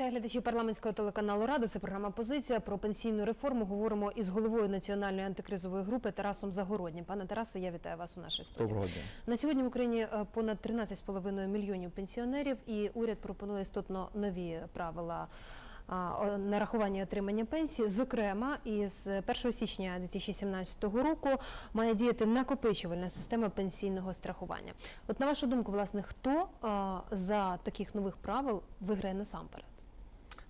Вітаю глядачів парламентського телеканалу Рада. Це програма Позиція про пенсійну реформу. Говоримо із головою національної антикризової групи Тарасом Загороднім. Пане Тарасе, я вітаю вас у нашій студії. Доброго дня. На сьогодні в Україні е, понад 13,5 мільйонів пенсіонерів, і уряд пропонує істотно нові правила. Нарахування і отримання пенсії, зокрема, із 1 січня 2017 року має діяти накопичувальна система пенсійного страхування. От на вашу думку, власне, хто за таких нових правил виграє насамперед?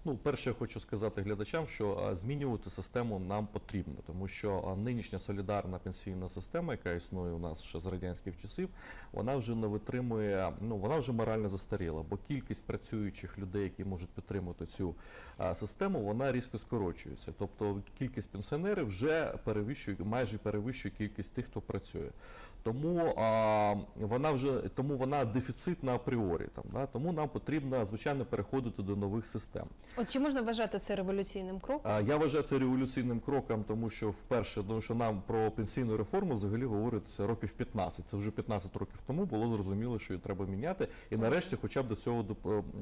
Ну, перше, я хочу сказати глядачам, що змінювати систему нам потрібно, тому що нинішня солідарна пенсійна система, яка існує у нас ще з радянських часів, вона вже не витримує, ну вона вже морально застаріла, бо кількість працюючих людей, які можуть підтримувати цю систему, вона різко скорочується. Тобто кількість пенсіонерів вже перевищує майже перевищує кількість тих, хто працює. Тому а, вона вже тому вона дефіцитна апріорі. Там да? тому нам потрібно звичайно переходити до нових систем. От чи можна вважати це революційним кроком? Я вважаю це революційним кроком, тому що вперше, тому що нам про пенсійну реформу взагалі говориться років 15. Це вже 15 років тому було зрозуміло, що її треба міняти. І нарешті, хоча б до цього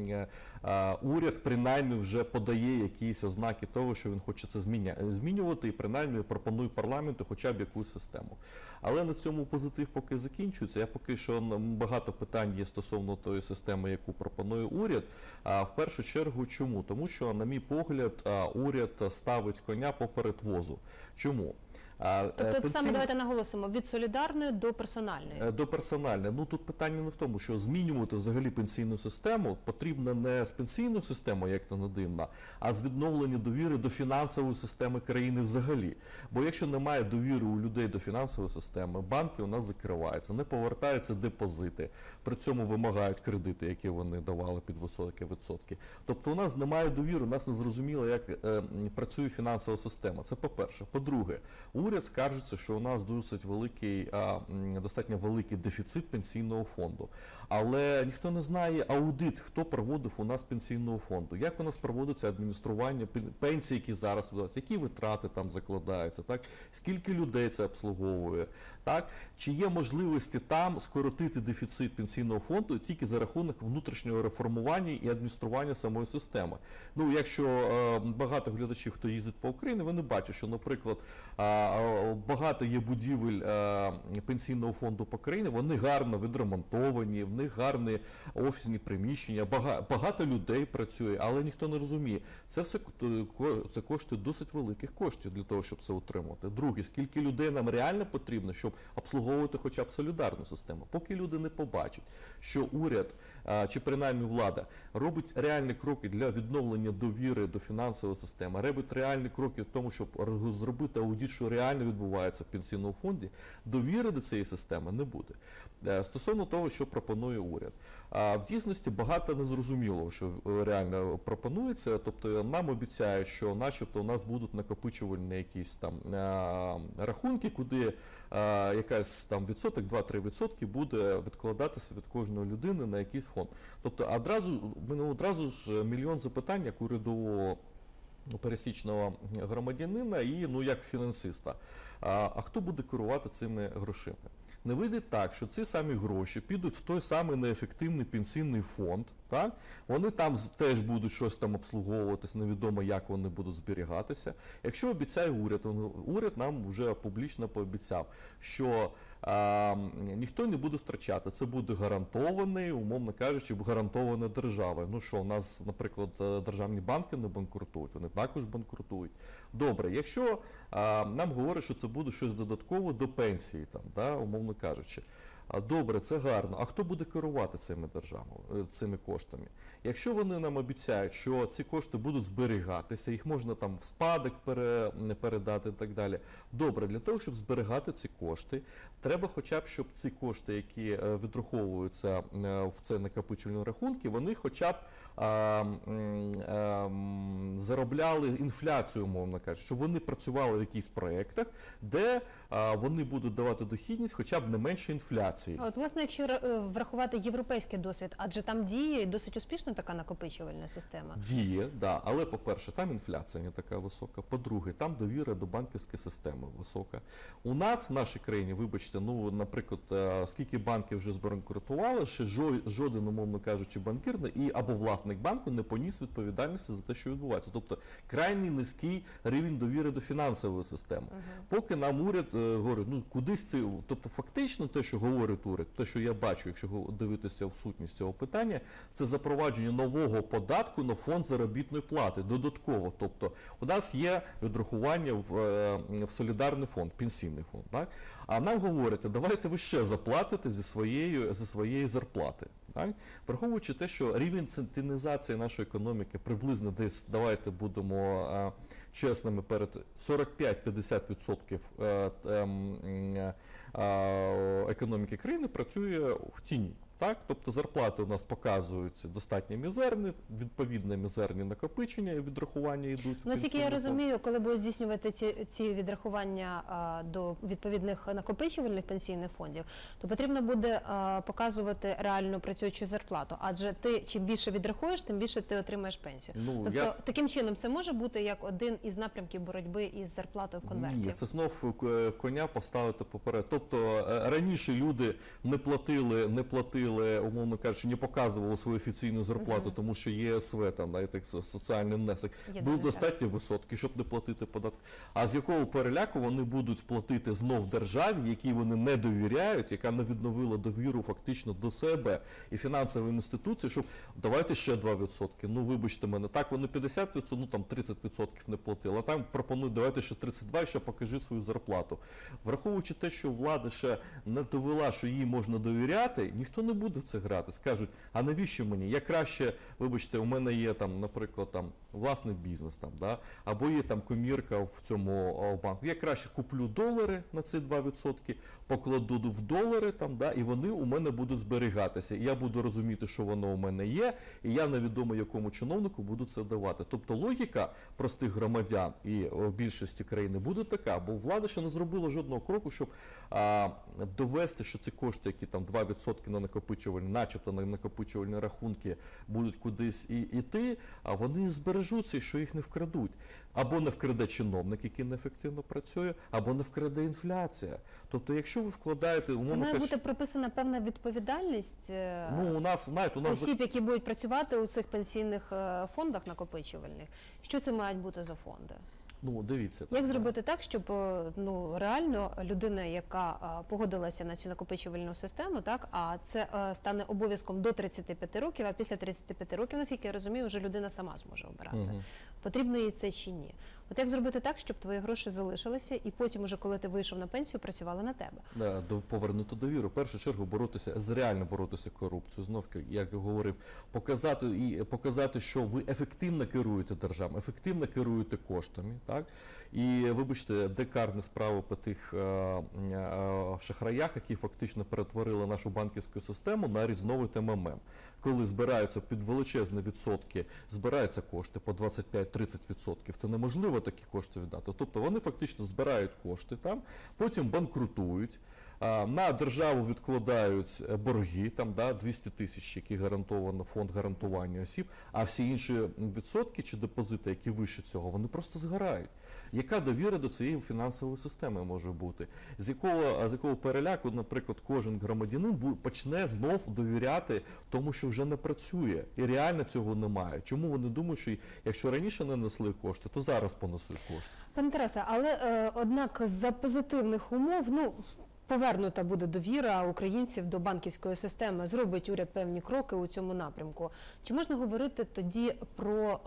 е, е, уряд принаймні вже подає якісь ознаки того, що він хоче це змінювати, і принаймні пропонує парламенту хоча б якусь систему. Але на цьому позитив поки закінчується. Я поки що багато питань є стосовно тої системи, яку пропонує уряд. А в першу чергу, чому? Тому що, на мій погляд, уряд ставить коня поперед возу. Чому? Е, Тобто, пенсійна- саме давайте наголосимо від солідарної до персональної. Е, До персональне. Ну тут питання не в тому, що змінювати взагалі пенсійну систему потрібно не з пенсійною системою, як то не дивно, а з відновлення довіри до фінансової системи країни взагалі. Бо якщо немає довіри у людей до фінансової системи, банки у нас закриваються, не повертаються депозити, при цьому вимагають кредити, які вони давали під високі відсотки. Тобто у нас немає довіри, у нас не зрозуміло, як е, працює фінансова система. Це по-перше. По-друге, уряд скаржиться, що у нас досить великий, достатньо великий дефіцит пенсійного фонду. Але ніхто не знає аудит, хто проводив у нас пенсійного фонду, як у нас проводиться адміністрування пен- пенсій, які зараз відбуваються, які витрати там закладаються, так скільки людей це обслуговує, так чи є можливості там скоротити дефіцит пенсійного фонду тільки за рахунок внутрішнього реформування і адміністрування самої системи. Ну, якщо е, багато глядачів, хто їздить по Україні, вони бачать, що, наприклад, багато є будівель е, пенсійного фонду по країні, вони гарно відремонтовані, в них гарні офісні приміщення, бага- багато людей працює, але ніхто не розуміє. Це все це коштує досить великих коштів для того, щоб це утримувати. Друге, скільки людей нам реально потрібно, щоб обслуговувати хоча б солідарну систему. Поки люди не побачать, що уряд а, чи принаймні влада робить реальні кроки для відновлення довіри до фінансової системи, робить реальні кроки в тому, щоб зробити аудит, що реально відбувається в пенсійному фонді, довіри до цієї системи не буде. Е, Стосовно того, що пропонує уряд, в дійсності багато незрозумілого, що е, реально пропонується. Тобто нам обіцяють, що, начебто, у нас будуть накопичувальні якісь там е, рахунки, куди якась там відсоток, 2-3 відсотки буде відкладатися від кожної людини на якийсь фонд. Тобто, одразу мене одразу ж мільйон запитань, як урядового ну, пересічного громадянина і ну як фінансиста. А, а хто буде керувати цими грошима? Не вийде так, що ці самі гроші підуть в той самий неефективний пенсійний фонд. Так вони там теж будуть щось там обслуговуватись, невідомо як вони будуть зберігатися. Якщо обіцяє уряд, уряд нам вже публічно пообіцяв, що ніхто не буде втрачати. Це буде гарантований, умовно кажучи, гарантована держава. Ну що, у нас, наприклад, е, державні банки не банкрутують, вони також банкрутують. Добре, якщо нам говорять, що це буде щось додатково до пенсії, там, да, умовно кажучи. Добре, це гарно. А хто буде керувати цими державами, е, цими коштами? Якщо вони нам обіцяють, що ці кошти будуть зберігатися, їх можна там в спадок передати і так далі. Добре, для того, щоб зберігати ці кошти, треба хоча б, щоб ці кошти, які е, відраховуються е, в це накопичувальні рахунки, вони хоча б а, а, заробляли інфляцію, умовно кажучи, щоб вони працювали в якихось проєктах, де а, вони будуть давати дохідність хоча б не менше інфляції. Інфляції. От, власне, якщо е, врахувати європейський досвід, адже там діє досить успішно така накопичувальна система. Діє, да, але по-перше, там інфляція не така висока. По-друге, там довіра до банківської системи висока. У нас в нашій країні, вибачте, ну, наприклад, е, скільки банків вже збанкрутували, ще жоден, умовно кажучи, банкір не- і або власник банку не поніс відповідальності за те, що відбувається. Тобто крайній низький рівень довіри до фінансової системи. Поки нам уряд е, говорить, ну кудись це, тобто фактично те, що говорить уряд, те, що я бачу, якщо дивитися в сутність цього питання, це запровадження нового податку на фонд заробітної плати додатково. Тобто у нас є відрахування в, е, в солідарний фонд, пенсійний фонд. Так? А нам говорять, давайте ви ще заплатите зі своєї, зі своєї зарплати. Так? Враховуючи те, що рівень центинізації нашої економіки приблизно десь, давайте будемо е, чесними, перед 45-50% е, т- ем, е, е, економіки країни працює в тіні. Так, тобто зарплати у нас показуються достатньо мізерні, відповідно мізерні накопичення і відрахування йдуть. Наскільки я розумію, коли будуть здійснювати ці, ці відрахування а, до відповідних накопичувальних пенсійних фондів, то потрібно буде а, показувати реально працюючу зарплату. Адже ти чим більше відрахуєш, тим більше ти отримаєш пенсію. Ну, тобто я- таким чином це може бути як один із напрямків боротьби із зарплатою в конверті. Ні, це знов е, коня поставити поперед. Тобто е, раніше люди не платили, не платили, умовно кажучи, не показували свою офіційну зарплату, тому що ЄСВ, там навіть соціальний внесок, Єдиний, був достатньо високий, щоб не платити податки. А з якого переляку вони будуть платити знов державі, якій вони не довіряють, яка не відновила довіру фактично до себе і фінансовим інституціям, щоб давайте ще 2%. Ну вибачте мене, так вони 50%, ну там 30% не платили. А там пропонують, давайте ще 32 і ще покажи свою зарплату. Враховуючи те, що влада ще не довела, що їй можна довіряти, ніхто не буде в це грати. Скажуть, а навіщо мені? Я краще, вибачте, у мене є там, наприклад, там власний бізнес там, да? або є там комірка в цьому банку. Я краще куплю долари на ці 2%, покладу в долари там, да, і вони у мене будуть зберігатися. І я буду розуміти, що воно у мене є, і я невідомо якому чиновнику буду це давати. Тобто логіка простих громадян і о, більшості країни буде така, бо влада ще не зробила жодного кроку, щоб а, довести, що ці кошти, які там 2% на накопичувальні, начебто на накопичувальні рахунки, будуть кудись і іти, а вони збережуться, що їх не вкрадуть. Або не вкраде чиновник, який неефективно працює, або не вкраде інфляція. Тобто, якщо ви вкладаєте, Це умовно має кажучи, бути прописана певна відповідальність е, ну у нас знаєте, у нас осіб, які будуть працювати у цих пенсійних е, фондах накопичувальних. Що це мають бути за фонди? Ну дивіться Як зробити так, щоб е, ну реально людина, яка е, погодилася на цю накопичувальну систему, так а це е, стане обов'язком до 35 років, а після 35 років, наскільки я розумію, вже людина сама зможе обирати. Угу. Потрібно їй це чи ні. От як зробити так, щоб твої гроші залишилися, і потім, уже коли ти вийшов на пенсію, працювали на тебе? До повернути довіру. В першу чергу боротися з реально боротися корупцію. Знов як я говорив, показати і показати, що ви ефективно керуєте державою, ефективно керуєте коштами. Так і вибачте, декарне справа по тих е, е, шахраях, які фактично перетворили нашу банківську систему на різновид МММ. Коли збираються під величезні відсотки, збираються кошти по 25-30%. Це неможливо такі кошти віддати. Тобто вони фактично збирають кошти там, потім банкрутують. На державу відкладають е, борги, там да, 200 тисяч, які гарантовано фонд гарантування осіб, а всі інші відсотки чи депозити, які вище цього, вони просто згорають. Яка довіра до цієї фінансової системи може бути? З якого, з якого переляку, наприклад, кожен громадянин почне знов довіряти тому, що вже не працює, і реально цього немає. Чому вони думають, що якщо раніше не несли кошти, то зараз понесуть кошти? Пане Тарасе, але е, однак за позитивних умов, ну. Повернута буде довіра українців до банківської системи. Зробить уряд певні кроки у цьому напрямку. Чи можна говорити тоді про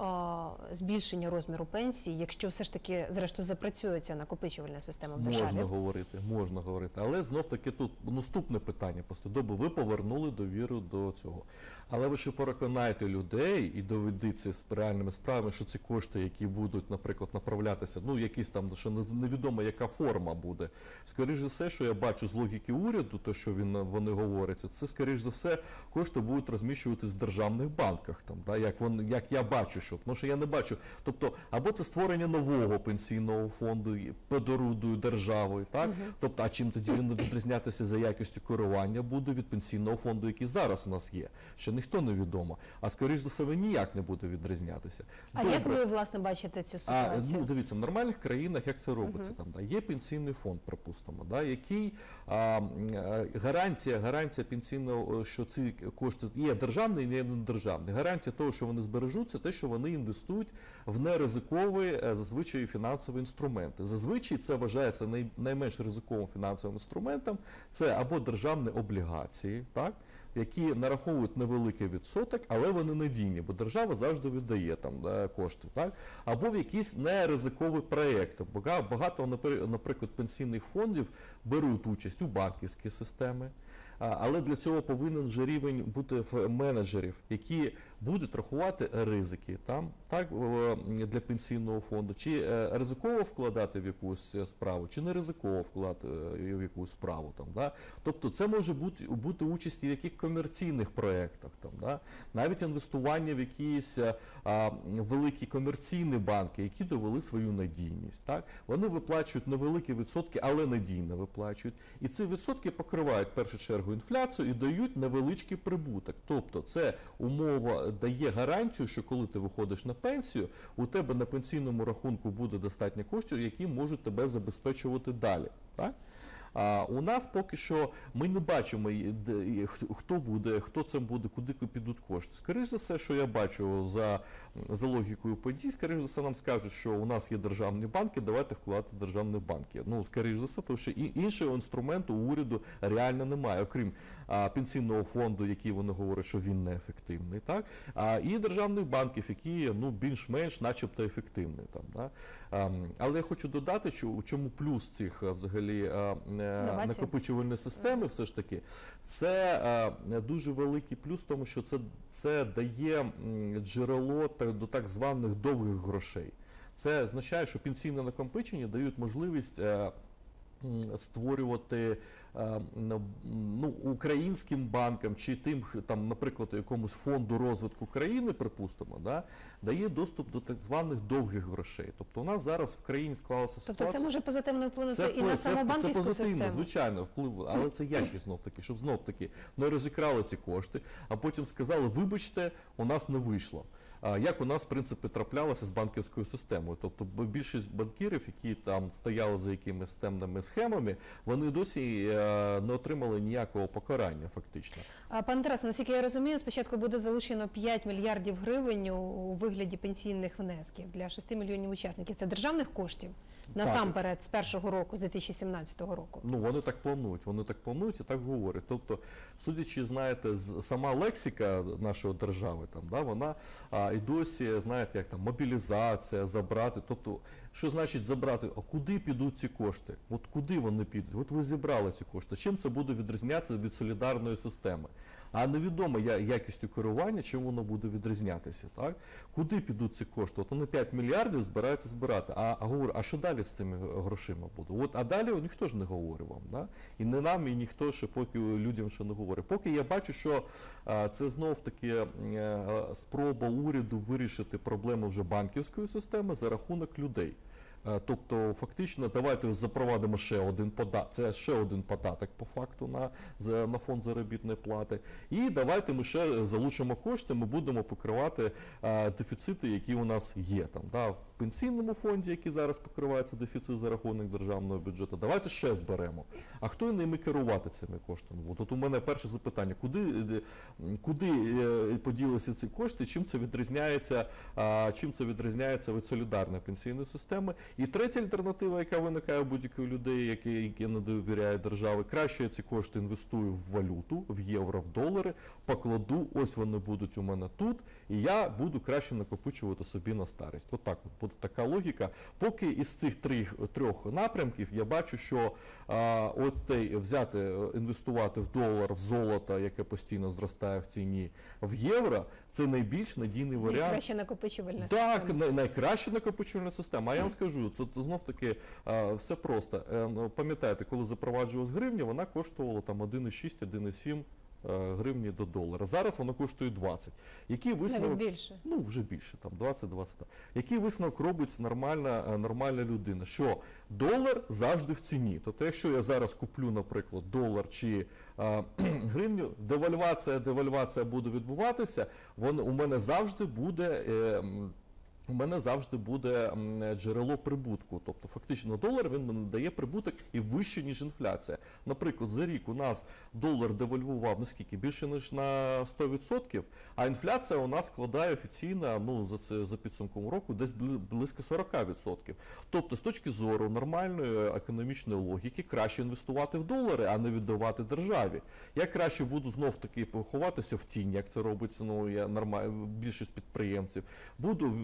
е, збільшення розміру пенсії, якщо все ж таки зрештою запрацює ця накопичувальна система в державі? Можна говорити, можна говорити. Але знов таки тут наступне питання послідовно. Ви повернули довіру до цього. Але ви ще переконайте людей і доведіться з реальними справами, що ці кошти, які будуть, наприклад, направлятися, ну якісь там, що не- невідомо яка форма буде. Скоріше за все, що я бачу бачу з логіки уряду, то що він вони говорять, це скоріш за все кошти будуть розміщуватись в державних банках. Там да як вони, як я бачу, що тому що я не бачу. Тобто, або це створення нового пенсійного фонду і подорудою державою, так тобто, а чим тоді він відрізнятися за якістю керування буде від пенсійного фонду, який зараз у нас є. Ще ніхто не відомо. А скоріш за все, він ніяк не буде відрізнятися. А як ви власне бачите цю А, ну, дивіться, в нормальних країнах як це робиться? Там да, є пенсійний фонд, припустимо, да, який а, гарантія, гарантія пенсійного, що ці кошти є державний, не державні. Гарантія того, що вони збережуться, те, що вони інвестують в неризикові е, зазвичай фінансові інструменти. Зазвичай це вважається найменш ризиковим фінансовим інструментом. Це або державні облігації, так які нараховують невеликий відсоток, але вони надійні, бо держава завжди віддає там да, кошти, так або в якісь неризикові проекти. Бага- Багато, напри- наприклад, пенсійних фондів беруть участь у банківській системі. Але для цього повинен же рівень бути в менеджерів, які будуть рахувати ризики там, так, для пенсійного фонду, чи е, ризиково вкладати в якусь е, справу, чи не ризиково вкладати е, в якусь справу. Там, да? Тобто це може бути, бути участь в яких комерційних проєктах, там, да? навіть інвестування в якісь а, великі комерційні банки, які довели свою надійність. Так? Вони виплачують невеликі відсотки, але надійно виплачують. І ці відсотки покривають в першу чергу інфляцію і дають невеличкий прибуток. Тобто це умова дає гарантію, що коли ти виходиш на пенсію, у тебе на пенсійному рахунку буде достатньо коштів, які можуть тебе забезпечувати далі. Так? А у нас поки що ми не бачимо, хто- буде, хто цим буде, куди підуть кошти. Скоріше за все, що я бачу за, за логікою подій, скоріше за все нам скажуть, що у нас є державні банки, давайте вкладати державні банки. Ну, скоріше за все, тому що іншого інструменту у уряду реально немає, окрім пенсійного фонду, який вони говорять, що він неефективний, так? А, і державних банків, які ну, більш-менш начебто ефективні. Там, да? але я хочу додати, чому плюс цих взагалі е, накопичувальної системи, все ж таки, це е, дуже великий плюс, тому що це, це дає джерело до так званих довгих грошей. Це означає, що пенсійне накопичення дають можливість. Створювати е, ну, українським банкам чи тим, там, наприклад, якомусь фонду розвитку країни, припустимо, да, дає доступ до так званих довгих грошей. Тобто у нас зараз в країні склалася Тобто це може позитивно вплинути Це, і вплив, на це, саму це банківську позитивно, систему. звичайно, вплив, але це якість знов таки, щоб знов таки не розікрали ці кошти, а потім сказали, вибачте, у нас не вийшло. Як у нас в принципі траплялося з банківською системою? Тобто більшість банкірів, які там стояли за якимись темними схемами, вони досі е, не отримали ніякого покарання, фактично. А, Пане Тарасе, наскільки я розумію, спочатку буде залучено 5 мільярдів гривень у вигляді пенсійних внесків для 6 мільйонів учасників. Це державних коштів насамперед з першого року, з 2017 року. Ну вони так планують, вони так планують і так говорять. Тобто, судячи, знаєте, з сама лексика нашої держави, там да вона а, і досі, знаєте, як там мобілізація, забрати. Тобто, що значить забрати? А куди підуть ці кошти? От куди вони підуть? От ви зібрали ці кошти. Чим це буде відрізнятися від солідарної системи? А невідомо якістю керування, чим воно буде відрізнятися. Так? Куди підуть ці кошти? От вони 5 мільярдів збираються збирати. А, говорю, а що далі з цими грошима буде? От, а далі ніхто ж не говорить вам. Да? І не нам, і ніхто ще поки людям ще не говорить. Поки я бачу, що це знов таки е, спроба уряду вирішити проблему вже банківської системи за рахунок людей. Е, Тобто, фактично, давайте запровадимо ще один податок. Це ще один податок по факту на, на фонд заробітної плати. І давайте ми ще залучимо кошти, ми будемо покривати е, дефіцити, які у нас є там. Да, в пенсійному фонді, який зараз покривається дефіцит за рахунок державного бюджету. Давайте ще зберемо. А хто ними керувати цими коштами? От тут у мене перше запитання: куди, е, куди поділися ці кошти? Чим це відрізняється? Чим це відрізняється від солідарної пенсійної системи? І третя альтернатива, яка виникає у будь-яких людей, які, які не довіряють державі, краще я ці кошти інвестую в валюту, в євро, в долари, покладу, ось вони будуть у мене тут, і я буду краще накопичувати собі на старість. Отак от буде така логіка. Поки із цих трьох, трьох напрямків я бачу, що а, от те взяти, інвестувати в долар, в золото, яке постійно зростає в ціні, в євро, це найбільш надійний варіант. Найкраще накопичувальна Так, система. най- найкраща накопичувальна система. А я вам скажу, погоджую. Це знов таки е, все просто. Е, ну, Пам'ятаєте, коли запроваджувалась гривня, вона коштувала там 1,6, 1,7 е, гривні до долара. Зараз вона коштує 20. Який висновок? більше. Ну, вже більше, там 20-20. Який висновок робить нормальна, нормальна людина? Що долар завжди в ціні. Тобто, якщо я зараз куплю, наприклад, долар чи е, гривню, девальвація, девальвація буде відбуватися, вон, у мене завжди буде. Е, у мене завжди буде джерело прибутку. Тобто, фактично, долар він мені дає прибуток і вище, ніж інфляція. Наприклад, за рік у нас долар девальвував наскільки більше ніж на 100%, а інфляція у нас складає офіційно ну, за, це, за підсумком року десь близько 40%. Тобто, з точки зору нормальної економічної логіки, краще інвестувати в долари, а не віддавати державі. Я краще буду знов таки поховатися в тінь, як це робиться ну, я нормаль... більшість підприємців. Буду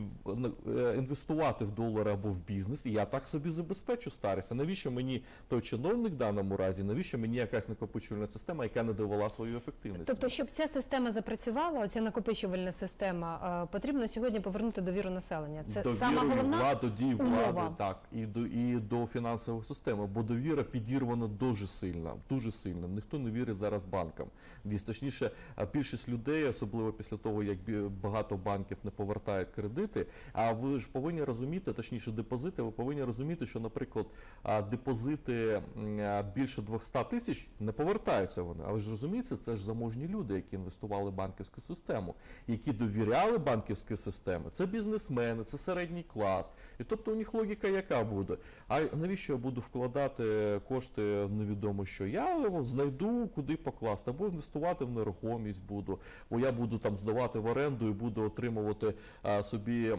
інвестувати в долари або в бізнес, і я так собі забезпечу старість. А навіщо мені той чиновник в даному разі? Навіщо мені якась накопичувальна система, яка не довела свою ефективність? Тобто, щоб ця система запрацювала, ця накопичувальна система, е, потрібно сьогодні повернути довіру населення. Це довіру сама головна владу, умова. влади, так, і до, і до фінансової системи, бо довіра підірвана дуже сильно, дуже сильно. Ніхто не вірить зараз банкам. Дійсно, точніше, більшість людей, особливо після того, як багато банків не повертають кредити. А ви ж повинні розуміти, точніше, депозити, ви повинні розуміти, що, наприклад, депозити більше 200 тисяч не повертаються вони. А ви ж розумієте, це ж заможні люди, які інвестували в банківську систему, які довіряли банківській системі. Це бізнесмени, це середній клас. І тобто у них логіка яка буде? А навіщо я буду вкладати кошти в невідомо що? Я його знайду, куди покласти, або інвестувати в нерухомість буду, бо я буду там здавати в оренду і буду отримувати а, собі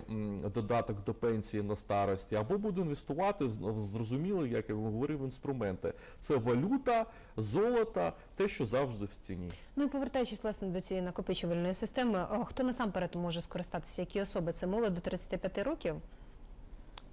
додаток до пенсії на старості, або буду інвестувати в зрозуміли, як я говорив, інструменти. Це валюта, золото, те, що завжди в ціні. Ну і повертаючись власне до цієї накопичувальної системи, хто насамперед може скористатися? Які особи? Це молодь до 35 років,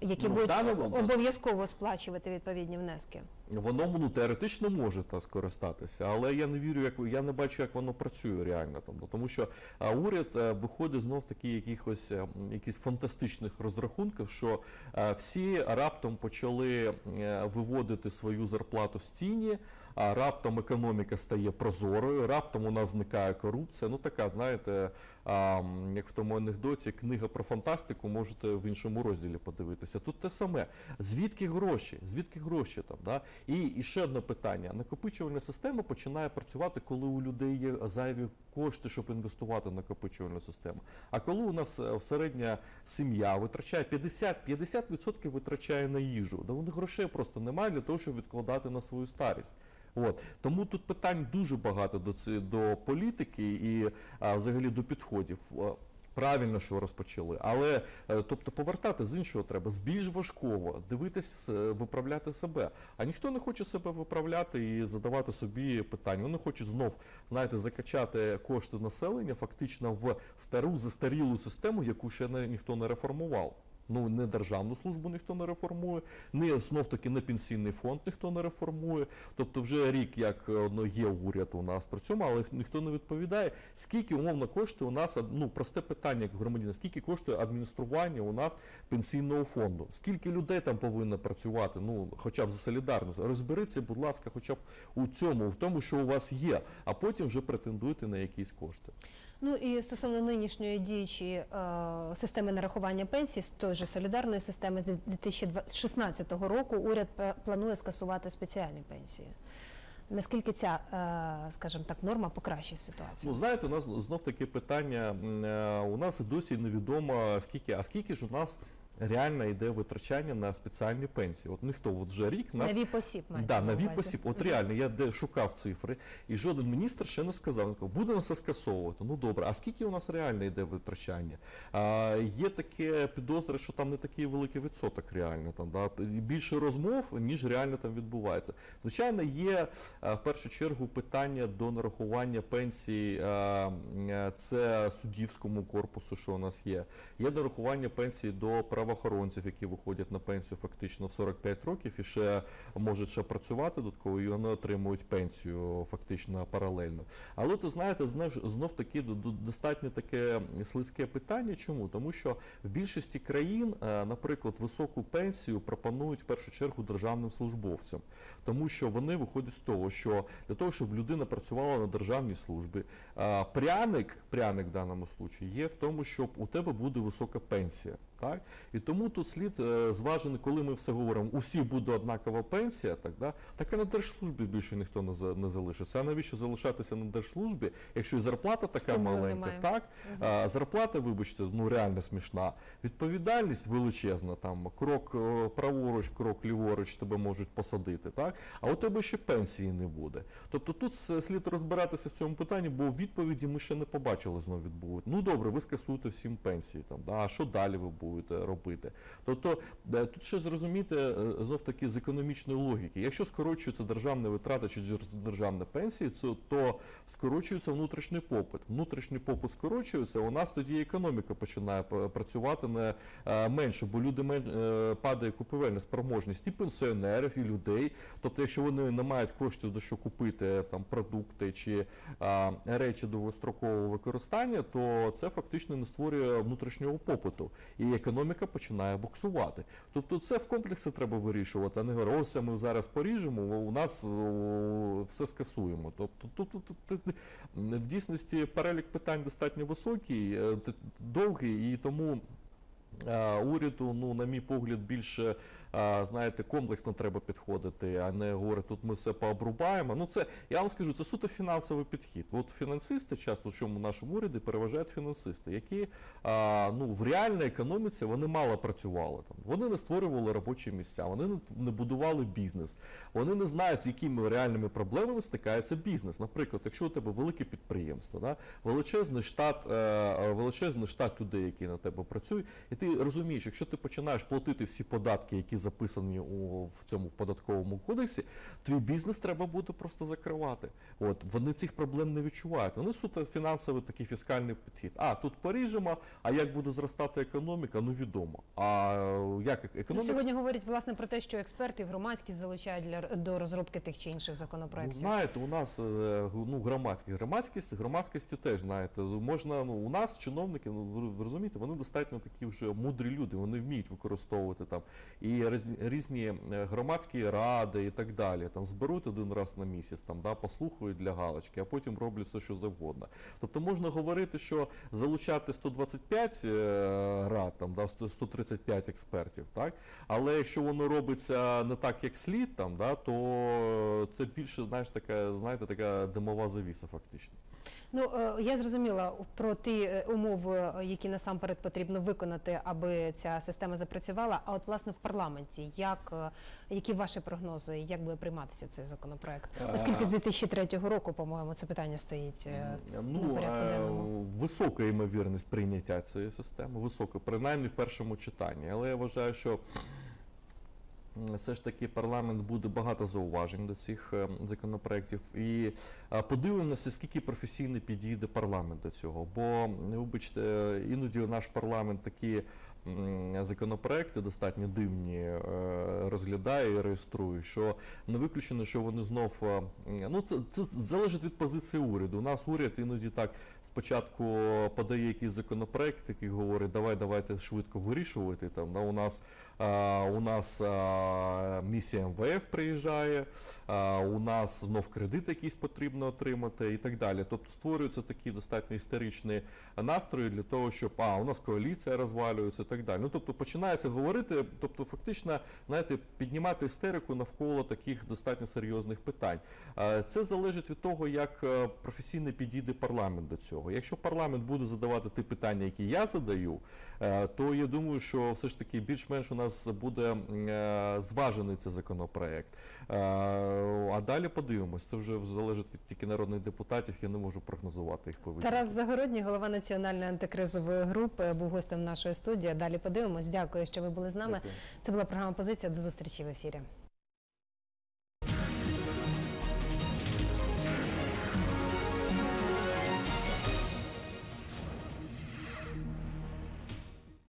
які Ну, будуть обов'язково сплачувати відповідні внески. Воно ну, теоретично може та скористатися, але я не вірю, як я не бачу, як воно працює реально. там. тому що а, уряд а, виходить знов таки якихось е, якісь фантастичних розрахунків, що а, всі раптом почали а, виводити свою зарплату з тіні. А раптом економіка стає прозорою, раптом у нас зникає корупція. Ну така, знаєте, як в тому анекдоті, книга про фантастику можете в іншому розділі подивитися. Тут те саме. Звідки гроші? Звідки гроші там? Да? І, і ще одне питання: накопичувальна система починає працювати, коли у людей є зайві кошти, щоб інвестувати в накопичувальну систему. А коли у нас е, середня сім'я витрачає 50, 50% витрачає на їжу, да вони грошей просто немає для того, щоб відкладати на свою старість. От тому тут питань дуже багато до ці, до політики і а, взагалі до підходів. Правильно, що розпочали, але е, тобто повертати з іншого треба, з більш важкого, дивитись, е, виправляти себе. А ніхто не хоче себе виправляти і задавати собі питання. Вони хочуть знов, знаєте, закачати кошти населення фактично в стару застарілу систему, яку ще не, ніхто не реформував. Ну, не державну службу ніхто не реформує, не знов таки не пенсійний фонд ніхто не реформує. Тобто вже рік, як ну, є уряд у нас при цьому, але ніхто не відповідає, скільки умовно коштує у нас ну просте питання як громадянина, скільки коштує адміністрування у нас пенсійного фонду, скільки людей там повинно працювати, ну хоча б за солідарність. Розберіться, будь ласка, хоча б у цьому, в тому, що у вас є, а потім вже претендуйте на якісь кошти. Ну і стосовно нинішньої діючої е, системи нарахування пенсій, з тої ж солідарної системи з 2016 року уряд планує скасувати спеціальні пенсії. Наскільки ця, е, скажімо так, норма покращить ситуацію? Ну, знаєте, у нас знов таке питання. е, У нас досі невідомо скільки, а скільки ж у нас реально йде витрачання на спеціальні пенсії. От ніхто, от вже рік нас на віп мається Да, на увазі. От реально, я де шукав цифри, і жоден міністр ще не сказав. Він сказав, будемо все скасовувати. Ну добре, а скільки у нас реально йде витрачання? А, є таке підозри, що там не такий великий відсоток реально. Там, да? Більше розмов, ніж реально там відбувається. Звичайно, є в першу чергу питання до нарахування пенсій. е, Це суддівському корпусу, що у нас є. Є нарахування пенсій до правоохоронців, які виходять на пенсію фактично в 45 років і ще можуть ще працювати додатково, і вони отримують пенсію фактично паралельно. Але то знаєте, знов, таки до- до- достатньо таке слизьке питання. Чому? Тому що в більшості країн, е, наприклад, високу пенсію пропонують в першу чергу державним службовцям, тому що вони виходять з того, що для того, щоб людина працювала на державній службі, е, пряник, пряник в даному случаї є в тому, щоб у тебе буде висока пенсія. Так? І тому тут слід е, зважений, коли ми все говоримо, у всіх буде однакова пенсія, так, да? так і на держслужбі більше ніхто не, за- не залишиться. А навіщо залишатися на держслужбі, якщо і зарплата така Стимулу маленька, немає. так? А, зарплата, вибачте, ну реально смішна. Відповідальність величезна, там крок праворуч, крок ліворуч тебе можуть посадити, так? А у тебе ще пенсії не буде. Тобто тут слід розбиратися в цьому питанні, бо відповіді ми ще не побачили знову відбудуть. Ну добре, ви скасуєте всім пенсії, там, да? а що далі ви будете робити? Тобто е, тут ще зрозуміти е, знов таки з економічної логіки. Якщо скорочуються державні витрати чи державні пенсії, то скорочується внутрішній попит. Внутрішній попит скорочується, у нас тоді економіка починає працювати не е, менше, бо люди падає купівельна спроможність і пенсіонерів, і людей. Тобто, якщо вони не мають коштів до що купити там продукти чи речі довгострокового використання, то це фактично не створює внутрішнього попиту, і економіка починає буксувати. Тобто, це в комплексі треба вирішувати, а не ось ми зараз поріжемо, у нас все скасуємо. Тобто тут, тут, тут, тут, в дійсності перелік питань достатньо високий, е, довгий, і тому е, уряду, ну, на мій погляд, більше знаєте, комплексно треба підходити, а не говорити, тут ми все пообрубаємо. Ну, це я вам скажу, це суто фінансовий підхід. От фінансисти, часто в чому в нашому уряді переважають фінансисти, які ну, в реальній економіці вони мало працювали там. Вони не створювали робочі місця, вони не, не будували бізнес. Вони не знають, з якими реальними проблемами стикається бізнес. Наприклад, якщо у тебе велике підприємство, да, величезний штат, е, е, величезний штат людей, які на тебе працюють, і ти розумієш, якщо ти починаєш платити всі податки, які записані у в цьому податковому кодексі, твій бізнес треба буде просто закривати. От вони цих проблем не відчувають. Вони суто фінансовий такий фіскальний підхід. А тут поріжемо, а як буде зростати економіка, ну відомо. А як Ну, економіка? сьогодні говорять власне про те, що експерти і громадськість залучають для до розробки тих чи інших Ну, законопроєктів. знаєте, у нас е, ну, громадськість, громадськість, громадськості теж знаєте, можна, ну, у нас чиновники, ну, ви розумієте, вони достатньо такі вже мудрі люди, вони вміють використовувати там і різні, е, громадські ради і так далі. Там зберуть один раз на місяць, там, да, послухають для галочки, а потім роблять все, що завгодно. Тобто можна говорити, що залучати 125 е, рад, там, да, 135 експертів, так? але якщо воно робиться не так, як слід, там, да, то це більше, знаєш, така, знаєте, така димова завіса фактично. Ну е, я зрозуміла про ті е, умови, які насамперед потрібно виконати, аби ця система запрацювала. А от власне в парламенті, як е, які ваші прогнози, як буде прийматися цей законопроект? Оскільки з 2003 року, по-моєму, це питання стоїть е, на Ну, порядку денному. висока ймовірність прийняття цієї системи, висока, принаймні в першому читанні. Але я вважаю, що все ж таки парламент буде багато зауважень до цих е, законопроєктів. І е, подивимося, скільки професійно підійде парламент до цього. Бо, вибачте, іноді наш парламент такі. Законопроекти достатньо дивні е, розглядає і реєструє, що не виключено, що вони знов ну це, це залежить від позиції уряду. У нас уряд іноді так спочатку подає якийсь законопроект, який говорить, давай, давайте швидко вирішувати. Там да, у нас у нас місія МВФ приїжджає, у нас знов кредит якийсь потрібно отримати і так далі. Тобто створюються такі достатньо історичні настрої для того, щоб а у нас коаліція розвалюється і так далі. Ну тобто починається говорити, тобто фактично, знаєте, піднімати істерику навколо таких достатньо серйозних питань. Це залежить від того, як е, професійно підійде парламент до цього. Якщо парламент буде задавати ті питання, які я задаю, е, то я думаю, що все ж таки більш-менш у нас буде е, зважений цей законопроект. Е, А далі подивимось. Це вже залежить від тільки народних депутатів. Я не можу прогнозувати їх поведінку. Тарас Загородній, голова національної антикризової групи, був гостем нашої студії. Далі подивимось. Дякую, що ви були з нами. Дякую. Це була програма Позиція. До зустрічі в ефірі.